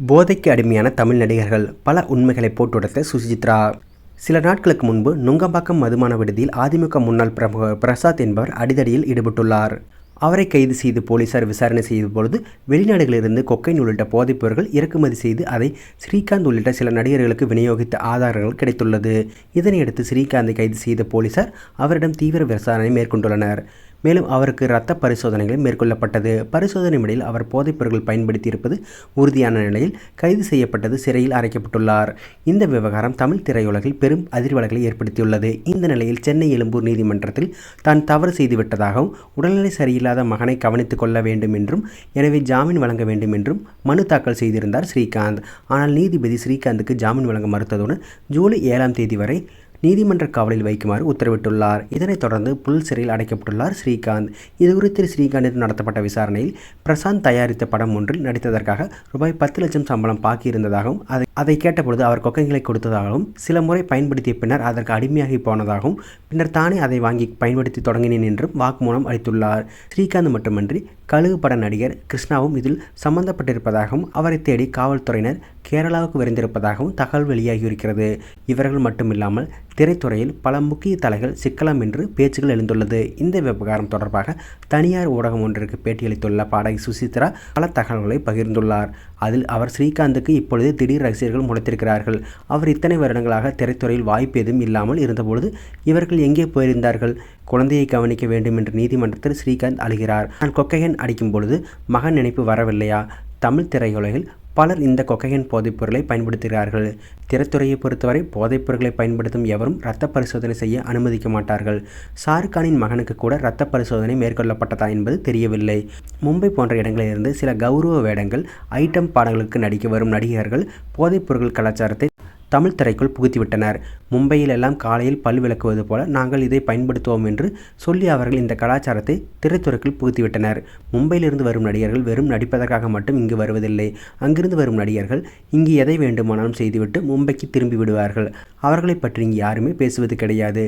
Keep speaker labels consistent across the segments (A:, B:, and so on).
A: போதைக்கு அடிமையான தமிழ் நடிகர்கள் பல உண்மைகளை போட்டுடைத்த சுசித்ரா. சில நாட்களுக்கு முன்பு நுங்கம்பாக்கம் மதுமான விடுதியில் அதிமுக முன்னாள் பிரமுகர் பிரசாத் என்பவர் அடிதடியில் ஈடுபட்டுள்ளார். அவரை கைது செய்து போலீசார் விசாரணை செய்த பொழுது வெளிநாடுகளிலிருந்து கொக்கைன் உள்ளிட்ட போதைப்பொருட்கள் இறக்குமதி செய்து அதை ஸ்ரீகாந்த் உள்ளிட்ட சில நடிகர்களுக்கு விநியோகித்த ஆதாரங்கள் கிடைத்துள்ளது. இதனையடுத்து ஸ்ரீகாந்தை கைது செய்த போலீசார் அவரிடம் தீவிர விசாரணை மேற்கொண்டுள்ளனர். மேலும் அவருக்கு இரத்த பரிசோதனைகள் மேற்கொள்ளப்பட்டது. பரிசோதனை முறையில் அவர் போதைப்பொருள் பயன்படுத்தியிருப்பது உறுதியான நிலையில் கைது செய்யப்பட்டது சிறையில் அடைக்கப்பட்டுள்ளார். இந்த விவகாரம் தமிழ் திரையுலகில் பெரும் அதிர்வலைகளை ஏற்படுத்தியுள்ளது. இந்த நிலையில் சென்னை எழும்பூர் நீதிமன்றத்தில் தான் தவறு செய்துவிட்டதாகவும் உடல்நிலை சரியில்லாத மகனை கவனித்துக் கொள்ள வேண்டும் என்றும் எனவே ஜாமீன் வழங்க வேண்டும் என்றும் மனு தாக்கல் செய்திருந்தார் ஸ்ரீகாந்த். ஆனால் நீதிபதி ஸ்ரீகாந்துக்கு ஜாமீன் வழங்க மறுத்ததுடன் ஜூலை ஏழாம் தேதி வரை நீதிமன்ற காவலில் வைக்குமாறு உத்தரவிட்டுள்ளார். இதனைத் தொடர்ந்து புல் சிறையில் அடைக்கப்பட்டுள்ளார் ஸ்ரீகாந்த். இதுகுறித்து ஸ்ரீகாந்திடம் நடத்தப்பட்ட விசாரணையில் பிரசாந்த் தயாரித்த படம் ஒன்றில் நடித்ததற்காக ரூபாய் பத்து லட்சம் சம்பளம் பாக்கியிருந்ததாகவும் அதை அதை கேட்டபொழுது அவர் கொக்கைகளை கொடுத்ததாகவும் சில முறை பயன்படுத்திய பின்னர் அதற்கு அடிமையாகி போனதாகவும் பின்னர் தானே அதை வாங்கி பயன்படுத்தி தொடங்கினேன் என்றும் வாக்குமூலம் அளித்துள்ளார். ஸ்ரீகாந்த் மட்டுமன்றி கழுகு பட நடிகர் கிருஷ்ணாவும் இதில் சம்பந்தப்பட்டிருப்பதாகவும் அவரை தேடி காவல்துறையினர் கேரளாவுக்கு விரைந்திருப்பதாகவும் தகவல் வெளியாகியிருக்கிறது. இவர்கள் மட்டுமில்லாமல் திரைத்துறையில் பல முக்கிய தலைகள் சிக்கலாம் என்று பேச்சுகள் எழுந்துள்ளது. இந்த விவகாரம் தொடர்பாக தனியார் ஊடகம் ஒன்றிற்கு பேட்டியளித்துள்ள பாடகி சுசித்ரா பல தகவல்களை பகிர்ந்துள்ளார். அதில் அவர் ஸ்ரீகாந்துக்கு இப்பொழுது திடீர் ரசிகர்கள் முளைத்திருக்கிறார்கள் அவர் இத்தனை வருடங்களாக திரைத்துறையில் வாய்ப்பு எதுவும் இல்லாமல் இருந்தபொழுது இவர்கள் எங்கே போயிருந்தார்கள்? குழந்தையை கவனிக்க வேண்டும் என்று நீதிமன்றத்தில் ஸ்ரீகாந்த் அழுகிறார். நான் கொக்கையன் அடிக்கும் பொழுது மகன் நினைப்பு வரவில்லையா? தமிழ் திரையுலகில் பலர் இந்த கொக்கையின் போதைப்பொருளை பயன்படுத்துகிறார்கள். திரைத்துறையை பொறுத்தவரை போதைப்பொருட்களை பயன்படுத்தும் எவரும் இரத்த பரிசோதனை செய்ய அனுமதிக்க மாட்டார்கள். ஷாருக்கானின் மகனுக்கு கூட இரத்த பரிசோதனை மேற்கொள்ளப்பட்டதா என்பது தெரியவில்லை. மும்பை போன்ற இடங்களிலிருந்து சில கௌரவ வேடங்கள் ஐட்டம் பாடல்களுக்கு நடிக்க வரும் நடிகர்கள் போதைப்பொருள் கலாச்சாரத்தை தமிழ் திரைக்குள் புகுத்திவிட்டனர். மும்பையில் எல்லாம் காலையில் பல் விளக்குவது போல நாங்கள் இதை பயன்படுத்துவோம் என்று சொல்லி அவர்கள் இந்த கலாச்சாரத்தை திரைத்துறைக்குள் புகுத்திவிட்டனர். மும்பையிலிருந்து வரும் நடிகர்கள் வெறும் நடிப்பதற்காக மட்டும் இங்கு வருவதில்லை. அங்கிருந்து வரும் நடிகர்கள் இங்கு எதை வேண்டுமானாலும் செய்துவிட்டு மும்பைக்கு திரும்பி விடுவார்கள். அவர்களை பற்றி இங்கு யாருமே பேசுவது கிடையாது.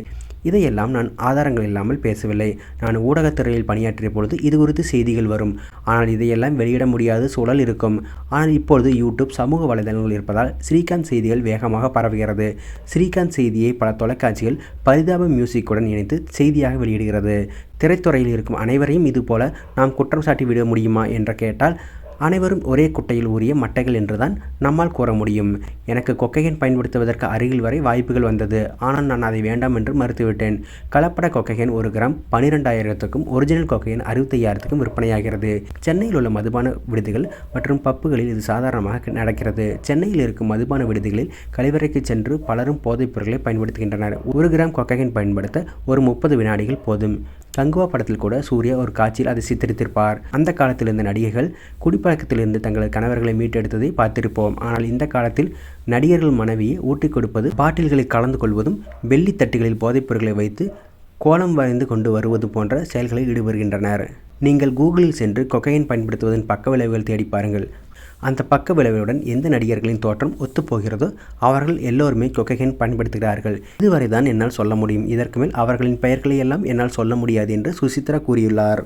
A: இதையெல்லாம் நான் ஆதாரங்கள் இல்லாமல் பேசவில்லை. நான் ஊடகத்துறையில் பணியாற்றிய பொழுது இது குறித்து செய்திகள் வரும். ஆனால் இதையெல்லாம் வெளியிட முடியாத சூழல் இருக்கும். ஆனால் இப்பொழுது யூடியூப் சமூக வலைதளங்கள் இருப்பதால் ஸ்ரீகாந்த் செய்திகள் வேகமாக பரவுகிறது. ஸ்ரீகாந்த் செய்தியை பல தொலைக்காட்சிகள் பரிதாப மியூசிக்குடன் இணைத்து செய்தியாக வெளியிடுகிறது. திரைத்துறையில் இருக்கும் அனைவரையும் இதுபோல நாம் குற்றம் சாட்டி விட முடியுமா? என்று கேட்டால் அனைவரும் ஒரே குட்டையில் ஊறிய மட்டைகள் என்றுதான் நம்மால் கூற முடியும். எனக்கு கொக்கையன் பயன்படுத்துவதற்கு அருகில் வரை வாய்ப்புகள் வந்தது. ஆனால் நான் அதை வேண்டாம் என்று மறுத்துவிட்டேன். கலப்பட கொக்கையன் ஒரு கிராம் பனிரெண்டாயிரத்துக்கும் ஒரிஜினல் கொக்கையன் அறுபத்தையாயிரத்துக்கும் விற்பனையாகிறது. சென்னையில் உள்ள மதுபான விடுதிகள் மற்றும் பப்புகளில் இது சாதாரணமாக நடக்கிறது. சென்னையில் இருக்கும் மதுபான விடுதிகளில் கழிவறைக்கு சென்று பலரும் போதைப் பொருட்களை பயன்படுத்துகின்றனர். ஒரு கிராம் கொக்கையன் பயன்படுத்த ஒரு முப்பது வினாடிகள் போதும். கங்குவா படத்தில் கூட சூர்யா ஒரு காட்சியில் அதை சித்தரித்திருப்பார். அந்த காலத்தில் இருந்த நடிகைகள் குடிப்பழக்கத்திலிருந்து தங்களது கணவர்களை மீட்டெடுத்ததை பார்த்திருப்போம். ஆனால் இந்த காலத்தில் நடிகர்கள் மனைவியை ஊட்டிக் கொடுப்பது பாட்டில்களை கலந்து கொள்வதும் வெள்ளி தட்டுகளில் போதைப்பொருட்களை வைத்து கோலம் வரைந்து கொண்டு வருவது போன்ற செயல்களில் ஈடுபடுகின்றனர். நீங்கள் கூகுளில் சென்று கொக்கையின் பயன்படுத்துவதன் பக்க விளைவுகள் தேடி பாருங்கள். அந்த பக்க விளைவுடன் எந்த நடிகர்களின் தோற்றம் ஒத்துப்போகிறதோ அவர்கள் எல்லோருமே கொக்கைகன் பயன்படுத்துகிறார்கள். இதுவரை தான் என்னால் சொல்ல முடியும். இதற்கு மேல் அவர்களின் பெயர்களை எல்லாம் என்னால் சொல்ல முடியாது என்று சுசித்ரா கூறியுள்ளார்.